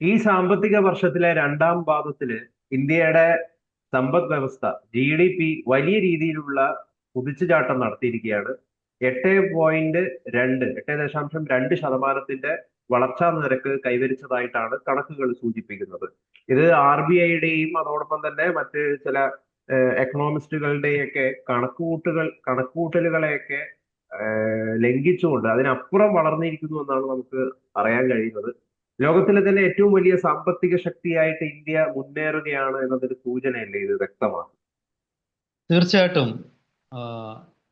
ഈ സാമ്പത്തിക വർഷത്തിലെ രണ്ടാം പാദത്തിൽ ഇന്ത്യയുടെ സമ്പദ് വ്യവസ്ഥ ജി ഡി പി വലിയ രീതിയിലുള്ള കുതിച്ചുചാട്ടം നടത്തിയിരിക്കുകയാണ്. എട്ട് പോയിന്റ് രണ്ട് എട്ട് ദശാംശം രണ്ട് ശതമാനത്തിന്റെ വളർച്ചാ നിരക്ക് കൈവരിച്ചതായിട്ടാണ് കണക്കുകൾ സൂചിപ്പിക്കുന്നത്. ഇത് ആർ ബി ഐയുടെയും അതോടൊപ്പം തന്നെ മറ്റ് ചില എക്കണോമിസ്റ്റുകളുടെയൊക്കെ കണക്കുകൂട്ടുകൾ കണക്കുകൂട്ടലുകളെയൊക്കെ ലംഘിച്ചുകൊണ്ട് അതിനപ്പുറം വളർന്നിരിക്കുന്നു എന്നാണ് നമുക്ക് അറിയാൻ കഴിയുന്നത്. ലോകത്തിലെ തന്നെ ഏറ്റവും വലിയ സാമ്പത്തിക ശക്തിയായിട്ട് ഇന്ത്യ മുന്നേറുകയാണ് എന്നതൊരു സൂചനയല്ലേ ഇത് വ്യക്തമാണ്? തീർച്ചയായിട്ടും.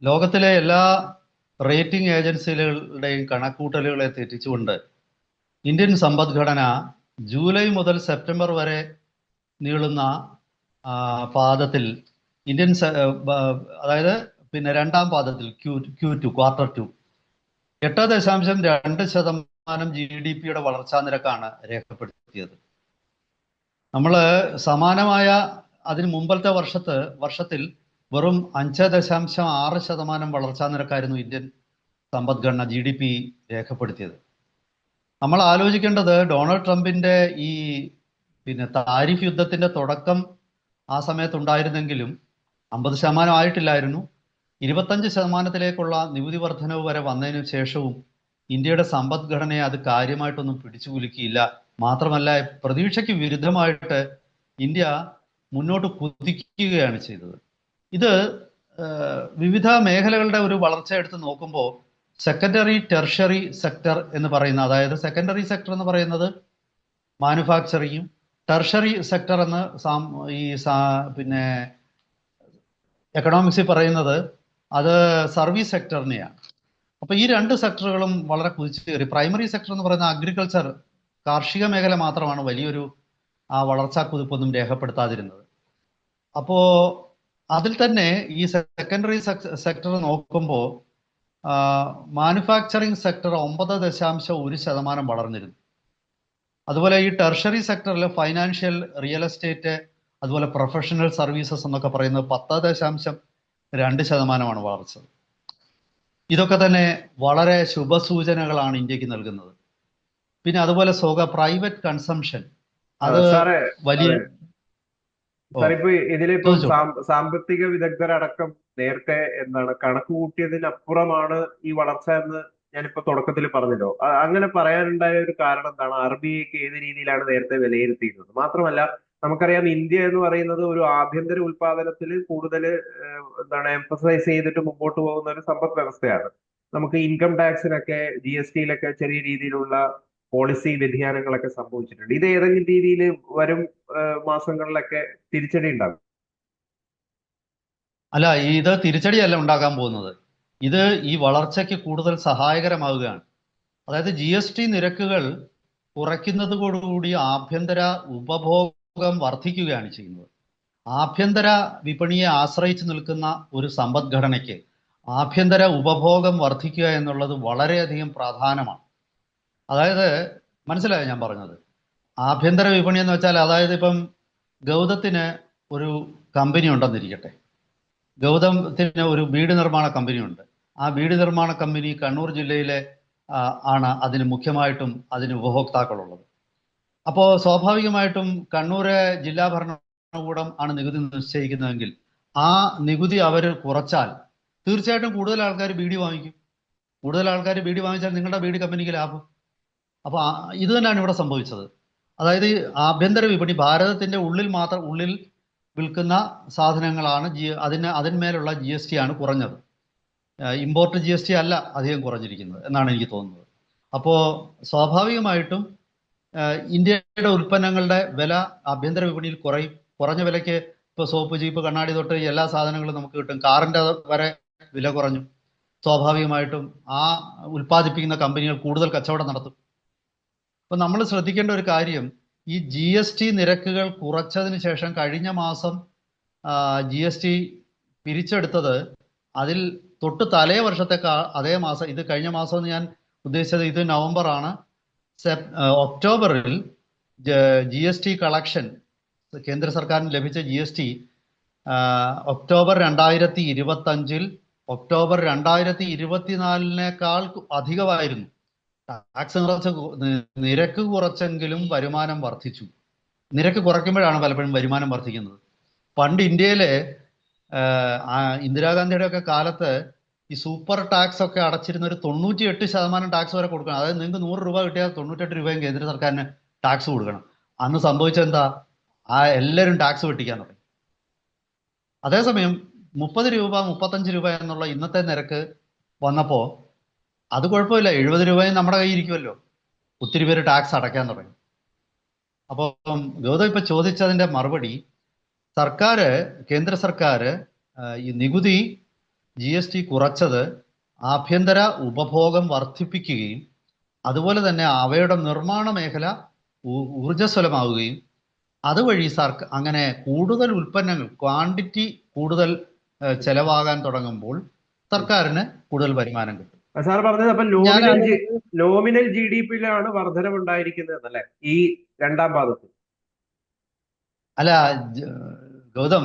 ലോകത്തിലെ എല്ലാ റേറ്റിംഗ് ഏജൻസികളുടെയും കണക്കൂട്ടലുകളെ തെറ്റിച്ചുകൊണ്ട് ഇന്ത്യൻ സമ്പദ്ഘടന ജൂലൈ മുതൽ സെപ്റ്റംബർ വരെ നീളുന്ന പാദത്തിൽ ഇന്ത്യൻ അതായത് പിന്നെ രണ്ടാം പാദത്തിൽ Q Q two quarter two. എട്ട് ദശാംശം രണ്ട് ശതമാനം ജി ഡി പിയുടെ വളർച്ചാ നിരക്കാണ് രേഖപ്പെടുത്തിയത്. നമ്മൾ സമാനമായ അതിന് മുമ്പത്തെ വർഷത്ത് വർഷത്തിൽ വെറും അഞ്ച് ദശാംശം ആറ് ശതമാനം വളർച്ചാ നിരക്കായിരുന്നു ഇന്ത്യൻ സമ്പദ്ഘടന ജി ഡി പി രേഖപ്പെടുത്തിയത്. നമ്മൾ ആലോചിക്കേണ്ടത് ഡൊണാൾഡ് ട്രംപിന്റെ ഈ പിന്നെ താരിഫ് യുദ്ധത്തിന്റെ തുടക്കം ആ സമയത്തുണ്ടായിരുന്നെങ്കിലും അമ്പത് ശതമാനം ആയിട്ടില്ലായിരുന്നു. ഇരുപത്തഞ്ച് ശതമാനത്തിലേക്കുള്ള നികുതി വർധനവ് വരെ വന്നതിനു ശേഷവും ഇന്ത്യയുടെ സമ്പദ്ഘടനയെ അത് കാര്യമായിട്ടൊന്നും പിടിച്ചു കുലുക്കിയില്ല മാത്രമല്ല പ്രതീക്ഷയ്ക്ക് വിരുദ്ധമായിട്ട് ഇന്ത്യ മുന്നോട്ട് കുതിക്കുകയാണ് ചെയ്തത്. ഇത് വിവിധ മേഖലകളുടെ ഒരു വളർച്ച എടുത്ത് നോക്കുമ്പോൾ സെക്കൻഡറി ടെർഷറി സെക്ടർ എന്ന് പറയുന്ന അതായത് സെക്കൻഡറി സെക്ടർ എന്ന് പറയുന്നത് മാനുഫാക്ചറിങ്ങും ടെർഷറി സെക്ടർ എന്ന് ഈ പിന്നെ എക്കണോമിക്സിൽ പറയുന്നത് അത് സർവീസ് സെക്ടറിനെയാണ്. അപ്പൊ ഈ രണ്ട് സെക്ടറുകളും വളരെ കുതിച്ചു കയറി. പ്രൈമറി സെക്ടർ എന്ന് പറയുന്ന അഗ്രികൾച്ചർ കാർഷിക മേഖല മാത്രമാണ് വലിയൊരു ആ വളർച്ചാ കുതിപ്പൊന്നും രേഖപ്പെടുത്താതിരുന്നത്. അപ്പോ അതിൽ തന്നെ ഈ സെക്കൻഡറി സെക്ടർ നോക്കുമ്പോൾ മാനുഫാക്ചറിങ് സെക്ടർ ഒമ്പത് ദശാംശം ഒരു ശതമാനം വളർന്നിരുന്നു. അതുപോലെ ഈ ടെർഷറി സെക്ടറിൽ ഫൈനാൻഷ്യൽ റിയൽ എസ്റ്റേറ്റ് അതുപോലെ പ്രൊഫഷണൽ സർവീസസ് എന്നൊക്കെ പറയുന്നത് പത്ത് ദശാംശം രണ്ട് ശതമാനമാണ് വളർച്ചത്. ഇതൊക്കെ തന്നെ വളരെ ശുഭസൂചനകളാണ് ഇന്ത്യയ്ക്ക് നൽകുന്നത്. പിന്നെ അതുപോലെ സ്വക പ്രൈവറ്റ് കൺസംഷൻ അത് വലിയ സാറിപ്പോ ഇതിലിപ്പോ സാമ്പത്തിക വിദഗ്ധരടക്കം നേരത്തെ എന്താണ് കണക്ക് കൂട്ടിയതിനപ്പുറമാണ് ഈ വളർച്ച എന്ന് ഞാനിപ്പോ തുടക്കത്തിൽ പറഞ്ഞല്ലോ. അങ്ങനെ പറയാനുണ്ടായ ഒരു കാരണം എന്താണ്? ആർ ബി ഐക്ക് ഏത് രീതിയിലാണ് നേരത്തെ വിലയിരുത്തിയിരുന്നത്? മാത്രമല്ല നമുക്കറിയാം ഇന്ത്യ എന്ന് പറയുന്നത് ഒരു ആഭ്യന്തര ഉൽപാദനത്തിൽ കൂടുതൽ എന്താണ് എംഫസൈസ് ചെയ്തിട്ട് മുമ്പോട്ട് പോകുന്ന ഒരു സമ്പദ് വ്യവസ്ഥയാണ്. നമുക്ക് ഇൻകം ടാക്സിനൊക്കെ ജി എസ് ടിയിലൊക്കെ ചെറിയ രീതിയിലുള്ള പോളിസി വ്യതിയാനങ്ങളൊക്കെ സംഭവിച്ചിട്ടുണ്ട്. ഇത് ഏതെങ്കിലും രീതിയിൽ വരും മാസങ്ങളിലൊക്കെ തിരിച്ചടി ഉണ്ടാകും? അല്ല ഇത് തിരിച്ചടിയല്ല ഉണ്ടാകാൻ പോകുന്നത്. ഇത് ഈ വളർച്ചയ്ക്ക് കൂടുതൽ സഹായകരമാവുകയാണ്. അതായത് ജി എസ് ടി നിരക്കുകൾ കുറയ്ക്കുന്നതോടുകൂടി ആഭ്യന്തര ഉപഭോഗം വർദ്ധിക്കുകയാണ് ചെയ്യുന്നത്. ആഭ്യന്തര വിപണിയെ ആശ്രയിച്ച് നിൽക്കുന്ന ഒരു സമ്പദ്ഘടനയ്ക്ക് ആഭ്യന്തര ഉപഭോഗം വർദ്ധിക്കുക എന്നുള്ളത് വളരെയധികം പ്രാധാനമാണ് അതായത് മനസ്സിലായോ ഞാൻ പറഞ്ഞത്? ആഭ്യന്തര വിപണി എന്ന് വെച്ചാൽ അതായത് ഇപ്പം ഗൗതത്തിന് ഒരു കമ്പനി ഉണ്ടെന്നിരിക്കട്ടെ. ഗൗതത്തിന് ഒരു വീട് നിർമ്മാണ കമ്പനി ഉണ്ട്. ആ വീട് നിർമ്മാണ കമ്പനി കണ്ണൂർ ജില്ലയിലെ ആണ് അതിന് മുഖ്യമായിട്ടും അതിന് ഉപഭോക്താക്കളുള്ളത്. അപ്പോൾ സ്വാഭാവികമായിട്ടും കണ്ണൂര് ജില്ലാ ഭരണകൂടം ആണ് നികുതി നിശ്ചയിക്കുന്നതെങ്കിൽ ആ നികുതി അവർ കുറച്ചാൽ തീർച്ചയായിട്ടും കൂടുതൽ ആൾക്കാർ ബീഡി വാങ്ങിക്കും. കൂടുതൽ ആൾക്കാർ ബീഡി വാങ്ങിച്ചാൽ നിങ്ങളുടെ ബീഡി കമ്പനിക്ക് ലാഭം. അപ്പോൾ ഇത് തന്നെയാണ് ഇവിടെ സംഭവിച്ചത്. അതായത് ആഭ്യന്തര വിപണി ഭാരതത്തിന്റെ ഉള്ളിൽ മാത്രം ഉള്ളിൽ വിൽക്കുന്ന സാധനങ്ങളാണ് ജി അതിന് അതിന്മേലുള്ള ജി എസ് ടി ആണ് കുറഞ്ഞത്. ഇമ്പോർട്ട് ജി എസ് ടി അല്ല അധികം കുറഞ്ഞിരിക്കുന്നത് എന്നാണ് എനിക്ക് തോന്നുന്നത്. അപ്പോൾ സ്വാഭാവികമായിട്ടും ഇന്ത്യയുടെ ഉൽപ്പന്നങ്ങളുടെ വില ആഭ്യന്തര വിപണിയിൽ കുറയും കുറഞ്ഞ വിലയ്ക്ക് ഇപ്പോൾ സോപ്പ് ജീപ്പ് കണ്ണാടി തൊട്ട് എല്ലാ സാധനങ്ങളും നമുക്ക് കിട്ടും. കാറിന്റെ വരെ വില കുറഞ്ഞു. സ്വാഭാവികമായിട്ടും ആ ഉൽപ്പാദിപ്പിക്കുന്ന കമ്പനികൾ കൂടുതൽ കച്ചവടം നടത്തും. അപ്പൊ നമ്മൾ ശ്രദ്ധിക്കേണ്ട ഒരു കാര്യം ഈ ജി എസ് ടി നിരക്കുകൾ കുറച്ചതിന് ശേഷം കഴിഞ്ഞ മാസം ജി എസ് ടി പിരിച്ചെടുത്തത് അതിൽ തൊട്ട് തലേ വർഷത്തെ അതേ മാസം ഇത് കഴിഞ്ഞ മാസം ഞാൻ ഉദ്ദേശിച്ചത് ഇത് നവംബർ ആണ് ഒക്ടോബറിൽ ജി എസ് ടി കളക്ഷൻ കേന്ദ്ര സർക്കാരിന് ലഭിച്ച ജി എസ് ടി ഒക്ടോബർ രണ്ടായിരത്തി ഇരുപത്തി അഞ്ചിൽ ഒക്ടോബർ രണ്ടായിരത്തി ഇരുപത്തിനാലിനേക്കാൾ അധികമായിരുന്നു. ടാക്സ് നിറച്ച നിരക്ക് കുറച്ചെങ്കിലും വരുമാനം വർദ്ധിച്ചു. നിരക്ക് കുറയ്ക്കുമ്പോഴാണ് പലപ്പോഴും വരുമാനം വർദ്ധിക്കുന്നത്. പണ്ട് ഇന്ത്യയിലെ ഇന്ദിരാഗാന്ധിയുടെ ഒക്കെ കാലത്ത് ഈ സൂപ്പർ ടാക്സ് ഒക്കെ അടച്ചിരുന്ന ഒരു തൊണ്ണൂറ്റി എട്ട് ശതമാനം ടാക്സ് വരെ കൊടുക്കണം. അതായത് നിങ്ങൾക്ക് നൂറ് രൂപ കിട്ടിയാൽ തൊണ്ണൂറ്റെട്ട് രൂപയും കേന്ദ്ര സർക്കാരിന് ടാക്സ് കൊടുക്കണം. അന്ന് സംഭവിച്ചെന്താ ആ എല്ലാവരും ടാക്സ് വെട്ടിക്കാൻ തുടങ്ങി. അതേസമയം മുപ്പത് രൂപ മുപ്പത്തഞ്ച് രൂപ എന്നുള്ള ഇന്നത്തെ നിരക്ക് വന്നപ്പോൾ അത് കുഴപ്പമില്ല. എഴുപത് രൂപയും നമ്മുടെ കയ്യിൽ ഇരിക്കുമല്ലോ. ഒത്തിരി പേര് ടാക്സ് അടയ്ക്കാൻ തുടങ്ങി. അപ്പോൾ ഗൗതം ഇപ്പൊ ചോദിച്ചതിന്റെ മറുപടി സർക്കാർ കേന്ദ്ര സർക്കാർ ഈ നികുതി ജി എസ് ടി കുറച്ചത് ആഭ്യന്തര ഉപഭോഗം വർദ്ധിപ്പിക്കുകയും അതുപോലെ തന്നെ അവയുടെ നിർമ്മാണ മേഖല ഊർജസ്വലമാവുകയും അതുവഴി സർക്കാർ അങ്ങനെ കൂടുതൽ ഉൽപ്പന്നങ്ങൾ ക്വാണ്ടിറ്റി കൂടുതൽ ചെലവാകാൻ തുടങ്ങുമ്പോൾ സർക്കാരിന് കൂടുതൽ വരുമാനം കിട്ടും. സാർ പറഞ്ഞത് അപ്പൊ നോമിനൽ നോമിനൽ ജി ഡി പിയിലാണ് വർധനം ഉണ്ടായിരിക്കുന്നത് അല്ലേ? ഈ രണ്ടാം പാദത്തിൽ അല്ല ഗൗതം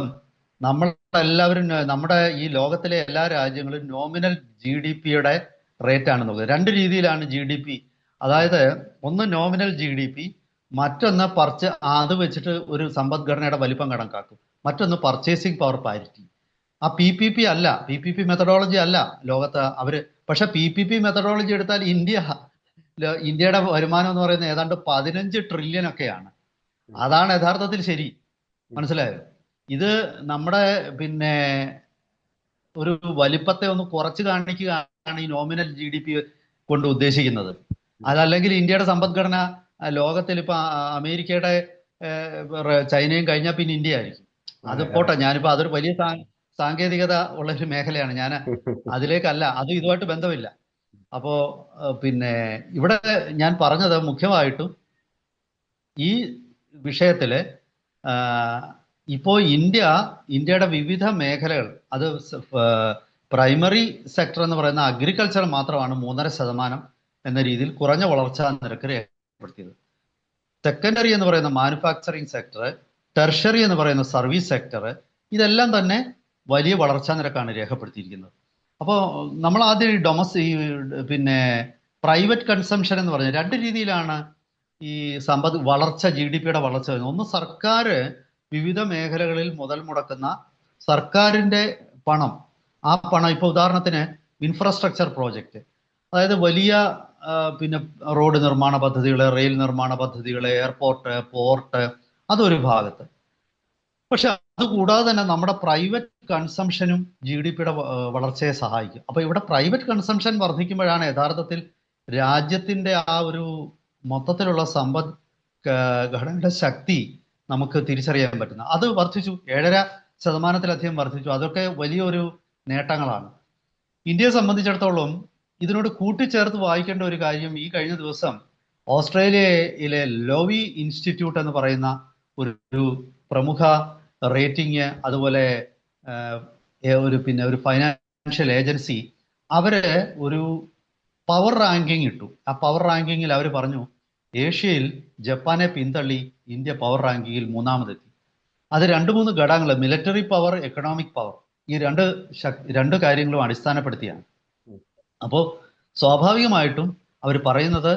നമ്മളെല്ലാവരും നമ്മുടെ ഈ ലോകത്തിലെ എല്ലാ രാജ്യങ്ങളും നോമിനൽ ജി ഡി പിയുടെ റേറ്റ് ആണ് നോക്കുന്നത് രണ്ട് രീതിയിലാണ് ജി ഡി പി അതായത് ഒന്ന് നോമിനൽ ജി ഡി പി മറ്റൊന്ന് പർച്ച അത് വെച്ചിട്ട് ഒരു സമ്പദ്ഘടനയുടെ വലിപ്പം കണക്കാക്കും. മറ്റൊന്ന് പർച്ചേസിംഗ് പവർ പാരിറ്റി ആ പി പി പി അല്ല പി പി പി മെത്തഡോളജി അല്ല ലോകത്ത് അവർ പക്ഷെ പി പി പി മെത്തഡോളജി എടുത്താൽ ഇന്ത്യ ഇന്ത്യയുടെ വരുമാനം എന്ന് പറയുന്നത് ഏതാണ്ട് പതിനഞ്ച് ട്രില്യൺ ഒക്കെയാണ്. അതാണ് യഥാർത്ഥത്തിൽ ശരി. മനസ്സിലായോ? ഇത് നമ്മുടെ പിന്നെ ഒരു വലിപ്പത്തെ ഒന്ന് കുറച്ച് കാണിക്കുകയാണ് ഈ നോമിനൽ ജി ഡി പി കൊണ്ട് ഉദ്ദേശിക്കുന്നത്. അതല്ലെങ്കിൽ ഇന്ത്യയുടെ സമ്പദ്ഘടന ലോകത്തിൽ ഇപ്പൊ അമേരിക്കയുടെ ചൈനയും കഴിഞ്ഞാൽ പിന്നെ ഇന്ത്യ ആയിരിക്കും. അത് പോട്ടെ ഞാനിപ്പോ അതൊരു വലിയ സാങ്കേതികത ഉള്ള ഒരു മേഖലയാണ്. ഞാൻ അതിലേക്കല്ല അത് ഇതുമായിട്ട് ബന്ധമില്ല. അപ്പോ പിന്നെ ഇവിടെ ഞാൻ പറഞ്ഞത് മുഖ്യമായിട്ടും ഈ വിഷയത്തിൽ ഇപ്പോൾ ഇന്ത്യ ഇന്ത്യയുടെ വിവിധ മേഖലകൾ അത് പ്രൈമറി സെക്ടർ എന്ന് പറയുന്ന അഗ്രികൾച്ചർ മാത്രമാണ് മൂന്നര ശതമാനം എന്ന രീതിയിൽ കുറഞ്ഞ വളർച്ചാ നിരക്ക് രേഖപ്പെടുത്തിയത് സെക്കൻഡറി എന്ന് പറയുന്ന മാനുഫാക്ചറിങ് സെക്ടർ ടെർഷറി എന്ന് പറയുന്ന സർവീസ് സെക്ടർ ഇതെല്ലാം തന്നെ വലിയ വളർച്ചാ നിരക്കാണ് രേഖപ്പെടുത്തിയിരിക്കുന്നത്. അപ്പോൾ നമ്മൾ ആദ്യം ഈ ഡൊമസ് പിന്നെ പ്രൈവറ്റ് കൺസംഷൻ എന്ന് പറഞ്ഞ രണ്ട് രീതിയിലാണ് ഈ സമ്പദ് വളർച്ച ജി ഡി പിയുടെ വളർച്ച ഒന്ന് സർക്കാർ വിവിധ മേഖലകളിൽ മുതൽ മുടക്കുന്ന സർക്കാരിന്റെ പണം ആ പണം ഇപ്പോൾ ഉദാഹരണത്തിന് ഇൻഫ്രാസ്ട്രക്ചർ പ്രോജക്റ്റ് അതായത് വലിയ പിന്നെ റോഡ് നിർമ്മാണ പദ്ധതികൾ റെയിൽ നിർമ്മാണ പദ്ധതികൾ എയർപോർട്ട് പോർട്ട് അതൊരു ഭാഗത്ത്. പക്ഷെ അതുകൂടാതെ തന്നെ നമ്മുടെ പ്രൈവറ്റ് കൺസംഷനും ജി ഡി പിയുടെ വളർച്ചയെ സഹായിക്കും. അപ്പൊ ഇവിടെ പ്രൈവറ്റ് കൺസംഷൻ വർദ്ധിക്കുമ്പോഴാണ് യഥാർത്ഥത്തിൽ രാജ്യത്തിന്റെ ആ ഒരു മൊത്തത്തിലുള്ള സമ്പദ് ഘടനയുടെ ശക്തി നമുക്ക് തിരിച്ചറിയാൻ പറ്റുന്നത്. അത് വർദ്ധിച്ചു. ഏഴര ശതമാനത്തിലധികം വർദ്ധിച്ചു. അതൊക്കെ വലിയൊരു നേട്ടങ്ങളാണ്. ഇന്ത്യയെ സംബന്ധിച്ചിടത്തോളം ഇതിനോട് കൂട്ടിച്ചേർത്ത് വായിക്കേണ്ട ഒരു കാര്യം ഈ കഴിഞ്ഞ ദിവസം ഓസ്ട്രേലിയയിലെ ലോവി ഇൻസ്റ്റിറ്റ്യൂട്ട് എന്ന് പറയുന്ന ഒരു പ്രമുഖ റേറ്റിംഗ് അതുപോലെ ഒരു പിന്നെ ഒരു ഫൈനാൻഷ്യൽ ഏജൻസി അവർ ഒരു പവർ റാങ്കിങ് ഇട്ടു. ആ പവർ റാങ്കിങ്ങിൽ അവർ പറഞ്ഞു ഏഷ്യയിൽ ജപ്പാനെ പിന്തള്ളി ഇന്ത്യ പവർ റാങ്കിങ്ങിൽ മൂന്നാമതെത്തി. അത് രണ്ട് മൂന്ന് ഘടകങ്ങൾ മിലിറ്ററി പവർ എക്കണോമിക് പവർ ഈ രണ്ട് രണ്ട് കാര്യങ്ങളും അടിസ്ഥാനപ്പെടുത്തിയാണ്. അപ്പോൾ സ്വാഭാവികമായിട്ടും അവർ പറയുന്നത്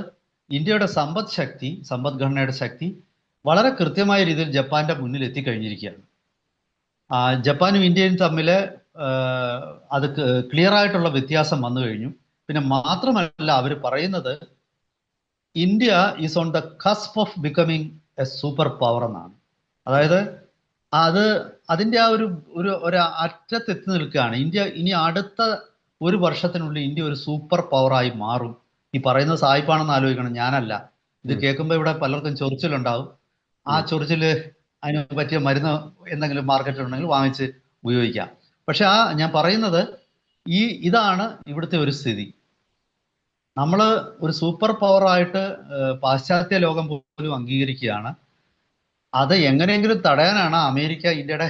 ഇന്ത്യയുടെ സമ്പദ് ശക്തി സമ്പദ്ഘടനയുടെ ശക്തി വളരെ കൃത്യമായ രീതിയിൽ ജപ്പാന്റെ മുന്നിൽ എത്തിക്കഴിഞ്ഞിരിക്കുകയാണ്. ജപ്പാനും ഇന്ത്യയും തമ്മിൽ അത് ക്ലിയർ ആയിട്ടുള്ള വ്യത്യാസം വന്നു കഴിഞ്ഞു. പിന്നെ മാത്രമല്ല അവർ പറയുന്നത് India is on the cusp of becoming a super power എന്നാണ്. അതായത് അത് അതിന്റെ ആ ഒരു ഒരു ഒരു അറ്റത്തെത്തി നിൽക്കുകയാണ്. ഇന്ത്യ ഇനി അടുത്ത ഒരു വർഷത്തിനുള്ളിൽ ഇന്ത്യ ഒരു സൂപ്പർ പവറായി മാറും. ഈ പറയുന്നത് സായിപ്പാണെന്ന് ആലോചിക്കണം. ഞാനല്ല. ഇത് കേൾക്കുമ്പോൾ ഇവിടെ പലർക്കും ചൊറിച്ചിലുണ്ടാവും. ആ ചൊറിച്ചിൽ അതിന് പറ്റിയ മരുന്ന് എന്തെങ്കിലും മാർക്കറ്റിൽ ഉണ്ടെങ്കിൽ വാങ്ങിച്ച് ഉപയോഗിക്കാം. പക്ഷെ ആ ഞാൻ പറയുന്നത് ഈ ഇതാണ് ഇവിടുത്തെ ഒരു സ്ഥിതി. നമ്മൾ ഒരു സൂപ്പർ പവർ ആയിട്ട് പാശ്ചാത്യ ലോകം പോലും അംഗീകരിക്കുകയാണ്. അത് എങ്ങനെയെങ്കിലും തടയാനാണ് അമേരിക്ക ഇന്ത്യയുടെ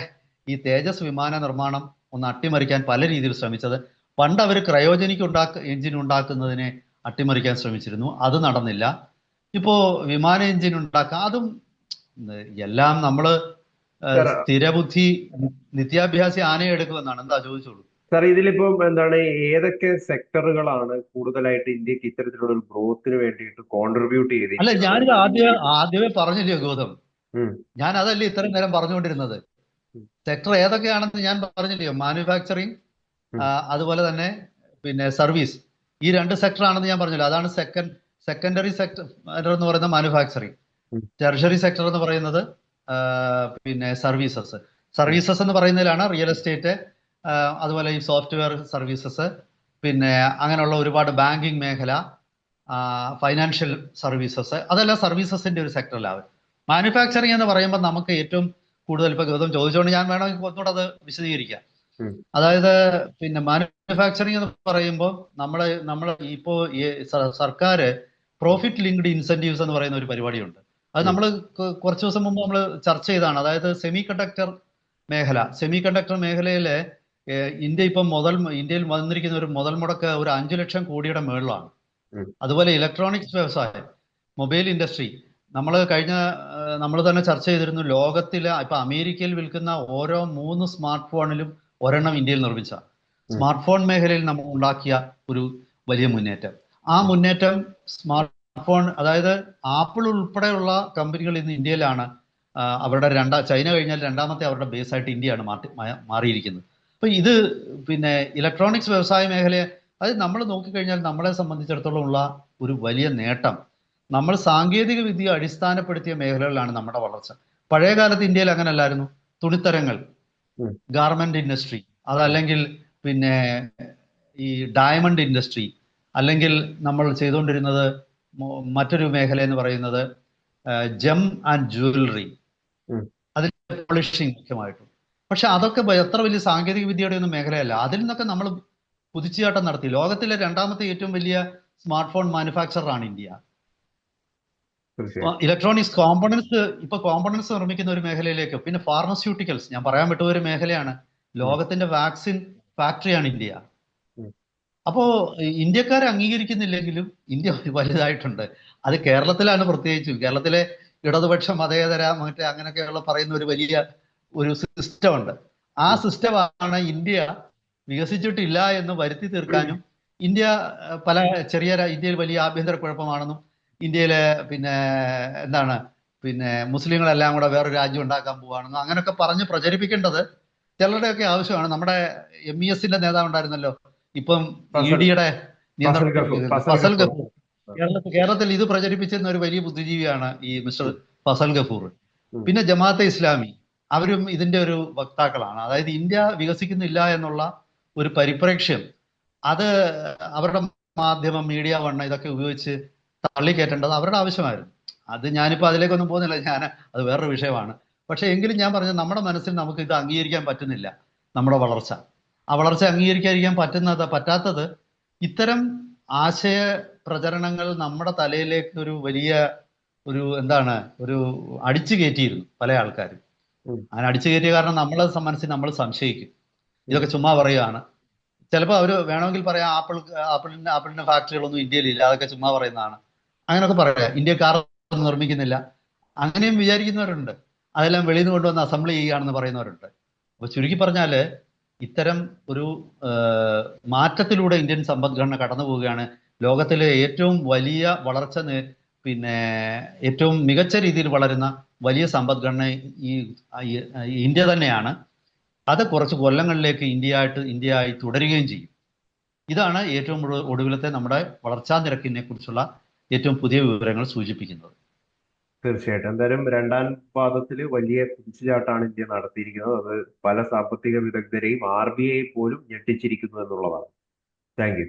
ഈ തേജസ് വിമാന നിർമ്മാണം ഒന്ന് അട്ടിമറിക്കാൻ പല രീതിയിൽ ശ്രമിച്ചത്. പണ്ട് അവർ ക്രയോജനിക് ഉണ്ടാക്ക എഞ്ചിൻ ഉണ്ടാക്കുന്നതിനെ അട്ടിമറിക്കാൻ ശ്രമിച്ചിരുന്നു. അത് നടന്നില്ല. ഇപ്പോ വിമാന എഞ്ചിൻ ഉണ്ടാക്കാം. അതും എല്ലാം നമ്മൾ സ്ഥിരബുദ്ധി നിത്യാഭ്യാസി ആനയെ എടുക്കുമെന്നാണ്. എന്താ ചോദിച്ചോളൂ? സാർ ഇതിലിപ്പോ എന്താണ് ഏതൊക്കെ സെക്ടറുകളാണ് കൂടുതലായിട്ട് ഇന്ത്യയ്ക്ക് ഇത്തരത്തിലുള്ള ഒരു ഗ്രോത്തിന് വേണ്ടിയിട്ട് കോൺട്രിബ്യൂട്ട് അല്ല ഞാൻ ഞാനിത് ആദ്യം ആദ്യമേ പറഞ്ഞില്ലേ ഗൗതം? ഞാൻ അതല്ലേ ഇത്രയും നേരം പറഞ്ഞുകൊണ്ടിരുന്നത്. സെക്ടർ ഏതൊക്കെയാണെന്ന് ഞാൻ പറഞ്ഞില്ലയോ? മാനുഫാക്ചറിങ് അതുപോലെ തന്നെ പിന്നെ സർവീസ് ഈ രണ്ട് സെക്ടർ ആണെന്ന് ഞാൻ പറഞ്ഞല്ലോ? അതാണ് സെക്കൻഡ് സെക്കൻഡറി സെക്ടർ എന്ന് പറയുന്നത് മാനുഫാക്ചറിങ്. ടെറിഷറി സെക്ടർ എന്ന് പറയുന്നത് പിന്നെ സർവീസസ് സർവീസസ് എന്ന് പറയുന്നതിലാണ് റിയൽ എസ്റ്റേറ്റ് അതുപോലെ ഈ സോഫ്റ്റ്വെയർ സർവീസസ് പിന്നെ അങ്ങനെയുള്ള ഒരുപാട് ബാങ്കിങ് മേഖല ഫൈനാൻഷ്യൽ സർവീസസ് അതെല്ലാം സർവീസസിന്റെ ഒരു സെക്ടറിലാവും മാനുഫാക്ചറിങ് എന്ന് പറയുമ്പോൾ നമുക്ക് ഏറ്റവും കൂടുതൽ ഇപ്പൊ ഗൗതം ചോദിച്ചുകൊണ്ട് ഞാൻ വേണമെങ്കിൽ ഒന്നുകൂടെ അത് വിശദീകരിക്കാം. അതായത് പിന്നെ മാനുഫാക്ചറിങ് എന്ന് പറയുമ്പോൾ നമ്മൾ നമ്മൾ ഇപ്പോ സർക്കാർ പ്രോഫിറ്റ് ലിങ്ക്ഡ് ഇൻസെന്റീവ്സ് എന്ന് പറയുന്ന ഒരു പരിപാടിയുണ്ട്. അത് നമ്മൾ കുറച്ച് ദിവസം മുമ്പ് നമ്മൾ ചർച്ച ചെയ്താണ് അതായത് സെമി കണ്ടക്ടർ മേഖല. സെമി കണ്ടക്ടർ മേഖലയിലെ ഇന്ത്യ ഇപ്പം മുതൽ ഇന്ത്യയിൽ വന്നിരിക്കുന്ന ഒരു മുതൽ മുടക്ക് ഒരു അഞ്ചു ലക്ഷം കോടിയുടെ മേളിലാണ്. അതുപോലെ ഇലക്ട്രോണിക്സ് വ്യവസായം മൊബൈൽ ഇൻഡസ്ട്രി. നമ്മൾ കഴിഞ്ഞ നമ്മൾ തന്നെ ചർച്ച ചെയ്തിരുന്നു ലോകത്തിലെ ഇപ്പൊ അമേരിക്കയിൽ വിൽക്കുന്ന ഓരോ മൂന്ന് സ്മാർട്ട് ഫോണിലും ഒരെണ്ണം ഇന്ത്യയിൽ നിർമ്മിച്ച. സ്മാർട്ട് ഫോൺ മേഖലയിൽ നമ്മൾ ഉണ്ടാക്കിയ ഒരു വലിയ മുന്നേറ്റം. ആ മുന്നേറ്റം സ്മാർട്ട് ഫോൺ അതായത് ആപ്പിൾ ഉൾപ്പെടെയുള്ള കമ്പനികൾ ഇന്ന് ഇന്ത്യയിലാണ് അവരുടെ രണ്ടാ ചൈന കഴിഞ്ഞാൽ രണ്ടാമത്തെ അവരുടെ ബേസ് ആയിട്ട് ഇന്ത്യയാണ് മാറ്റി മാറിയിരിക്കുന്നത്. അപ്പൊ ഇത് പിന്നെ ഇലക്ട്രോണിക്സ് വ്യവസായ മേഖലയെ അത് നമ്മൾ നോക്കിക്കഴിഞ്ഞാൽ നമ്മളെ സംബന്ധിച്ചിടത്തോളം ഉള്ള ഒരു വലിയ നേട്ടം. നമ്മൾ സാങ്കേതിക വിദ്യ അടിസ്ഥാനപ്പെടുത്തിയ മേഖലകളിലാണ് നമ്മുടെ വളർച്ച. പഴയ കാലത്ത് ഇന്ത്യയിൽ അങ്ങനെ അല്ലായിരുന്നു തുണിത്തരങ്ങൾ ഗാർമെന്റ് ഇൻഡസ്ട്രി അതല്ലെങ്കിൽ പിന്നെ ഈ ഡയമണ്ട് ഇൻഡസ്ട്രി അല്ലെങ്കിൽ നമ്മൾ ചെയ്തുകൊണ്ടിരുന്നത് മറ്റൊരു മേഖല എന്ന് പറയുന്നത് ജം ആൻഡ് ജ്വല്ലറി അതിന്റെ അതിൽ പോളിഷിംഗ് മുഖ്യമായിട്ടും. പക്ഷെ അതൊക്കെ എത്ര വലിയ സാങ്കേതിക വിദ്യയുടെ ഒന്നും മേഖലയല്ല. അതിൽ നിന്നൊക്കെ നമ്മൾ കുതിച്ചുചാട്ടം നടത്തി. ലോകത്തിലെ രണ്ടാമത്തെ ഏറ്റവും വലിയ സ്മാർട്ട് ഫോൺ മാനുഫാക്ചറാണ് ഇന്ത്യ ഇലക്ട്രോണിക്സ് കോമ്പണൻസ് ഇപ്പൊ കോമ്പണൻസ് നിർമ്മിക്കുന്ന ഒരു മേഖലയിലേക്ക് പിന്നെ ഫാർമസ്യൂട്ടിക്കൽസ്. ഞാൻ പറയാൻ വിട്ട ഒരു മേഖലയാണ്. ലോകത്തിന്റെ വാക്സിൻ ഫാക്ടറിയാണ് ഇന്ത്യ. അപ്പോ ഇന്ത്യക്കാരെ അംഗീകരിക്കുന്നില്ലെങ്കിലും ഇന്ത്യ വലുതായിട്ടുണ്ട്. അത് കേരളത്തിലാണ് പ്രത്യേകിച്ചും. കേരളത്തിലെ ഇടതുപക്ഷം മതേതര മറ്റേ അങ്ങനെയൊക്കെയുള്ള പറയുന്ന ഒരു വലിയ ഒരു സിസ്റ്റം ഉണ്ട് ആ സിസ്റ്റമാണ് ഇന്ത്യ വികസിച്ചിട്ടില്ല എന്ന് വരുത്തി തീർക്കാനും ഇന്ത്യ പല ചെറിയ ഇന്ത്യയിൽ വലിയ ആഭ്യന്തര കുഴപ്പമാണെന്നും ഇന്ത്യയിലെ പിന്നെ എന്താണ് പിന്നെ മുസ്ലിങ്ങളെല്ലാം കൂടെ വേറൊരു രാജ്യം ഉണ്ടാക്കാൻ പോവാണെന്നും അങ്ങനെയൊക്കെ പറഞ്ഞ് പ്രചരിപ്പിക്കേണ്ടത് ചിലരുടെയൊക്കെ ആവശ്യമാണ്. നമ്മുടെ എം ഇ എസിന്റെ നേതാവ് ഉണ്ടായിരുന്നല്ലോ ഇപ്പം ഇ ഫസൽ- ഡിയുടെ ഫസൽ ഗഫൂർ, കേരളത്തിൽ ഇത് പ്രചരിപ്പിച്ചിരുന്ന ഒരു വലിയ ബുദ്ധിജീവിയാണ് ഈ മിസ്റ്റർ ഫസൽ ഗഫൂർ പിന്നെ ജമാഅത്തെ ഇസ്ലാമി. അവരും ഇതിന്റെ ഒരു വക്താക്കളാണ്. അതായത് ഇന്ത്യ വികസിക്കുന്നില്ല എന്നുള്ള ഒരു പരിപ്രേക്ഷ്യം അത് അവരുടെ മാധ്യമം മീഡിയ വണ്ണ ഇതൊക്കെ ഉപയോഗിച്ച് തള്ളിക്കയറ്റേണ്ടത് അവരുടെ ആവശ്യമായിരുന്നു. അത് ഞാനിപ്പോൾ അതിലേക്കൊന്നും പോകുന്നില്ല. ഞാൻ അത് വേറൊരു വിഷയമാണ്. പക്ഷേ എങ്കിലും ഞാൻ പറഞ്ഞത് നമ്മുടെ മനസ്സിൽ നമുക്ക് ഇത് അംഗീകരിക്കാൻ പറ്റുന്നില്ല. നമ്മുടെ വളർച്ച. ആ വളർച്ച അംഗീകരിക്കാതിരിക്കാൻ പറ്റുന്നത് പറ്റാത്തത് ഇത്തരം ആശയ പ്രചരണങ്ങൾ നമ്മുടെ തലയിലേക്ക് ഒരു വലിയ ഒരു എന്താണ് ഒരു അടിച്ചു കയറ്റിയിരുന്നു പല ആൾക്കാരും. അങ്ങനെ അടിച്ചു കയറ്റിയ കാരണം നമ്മളെ മനസ്സിൽ നമ്മൾ സംശയിക്കും. ഇതൊക്കെ ചുമ്മാ പറയുകയാണ് ചിലപ്പോൾ അവർ വേണമെങ്കിൽ പറയാം ആപ്പിൾ ആപ്പിളിന്റെ ആപ്പിളിന്റെ ഫാക്ടറികളൊന്നും ഇന്ത്യയിലില്ല അതൊക്കെ ചുമ്മാ പറയുന്നതാണ്. അങ്ങനെയൊക്കെ പറയാം. ഇന്ത്യ കാർ നിർമ്മിക്കുന്നില്ല. അങ്ങനെയും വിചാരിക്കുന്നവരുണ്ട്. അതെല്ലാം വെളിയിൽ നിന്ന് കൊണ്ടുവന്ന് അസംബ്ലി ചെയ്യുകയാണെന്ന് പറയുന്നവരുണ്ട്. അപ്പൊ ചുരുക്കി പറഞ്ഞാൽ ഇത്തരം ഒരു മാറ്റത്തിലൂടെ ഇന്ത്യൻ സമ്പദ്ഘടന കടന്നു പോവുകയാണ്. ലോകത്തിലെ ഏറ്റവും വലിയ വളർച്ച പിന്നെ ഏറ്റവും മികച്ച രീതിയിൽ വളരുന്ന വലിയ സമ്പദ്ഘടന ഈ ഇന്ത്യ തന്നെയാണ്. അത് കുറച്ച് കൊല്ലങ്ങളിലേക്ക് ഇന്ത്യ ആയിട്ട് ഇന്ത്യ ആയി തുടരുകയും ചെയ്യും. ഇതാണ് ഏറ്റവും ഒടുവിലത്തെ നമ്മുടെ വളർച്ചാ നിരക്കിനെ കുറിച്ചുള്ള ഏറ്റവും പുതിയ വിവരങ്ങൾ സൂചിപ്പിക്കുന്നത്. തീർച്ചയായിട്ടും. എന്തായാലും രണ്ടാം പാദത്തിൽ വലിയ കുതിച്ചുചാട്ടാണ് ഇന്ത്യ നടത്തിയിരിക്കുന്നത്. അത് പല സാമ്പത്തിക വിദഗ്ധരെയും ആർ ബി ഐ പോലും ഞെട്ടിച്ചിരിക്കുന്നു എന്നുള്ളതാണ്. Thank you.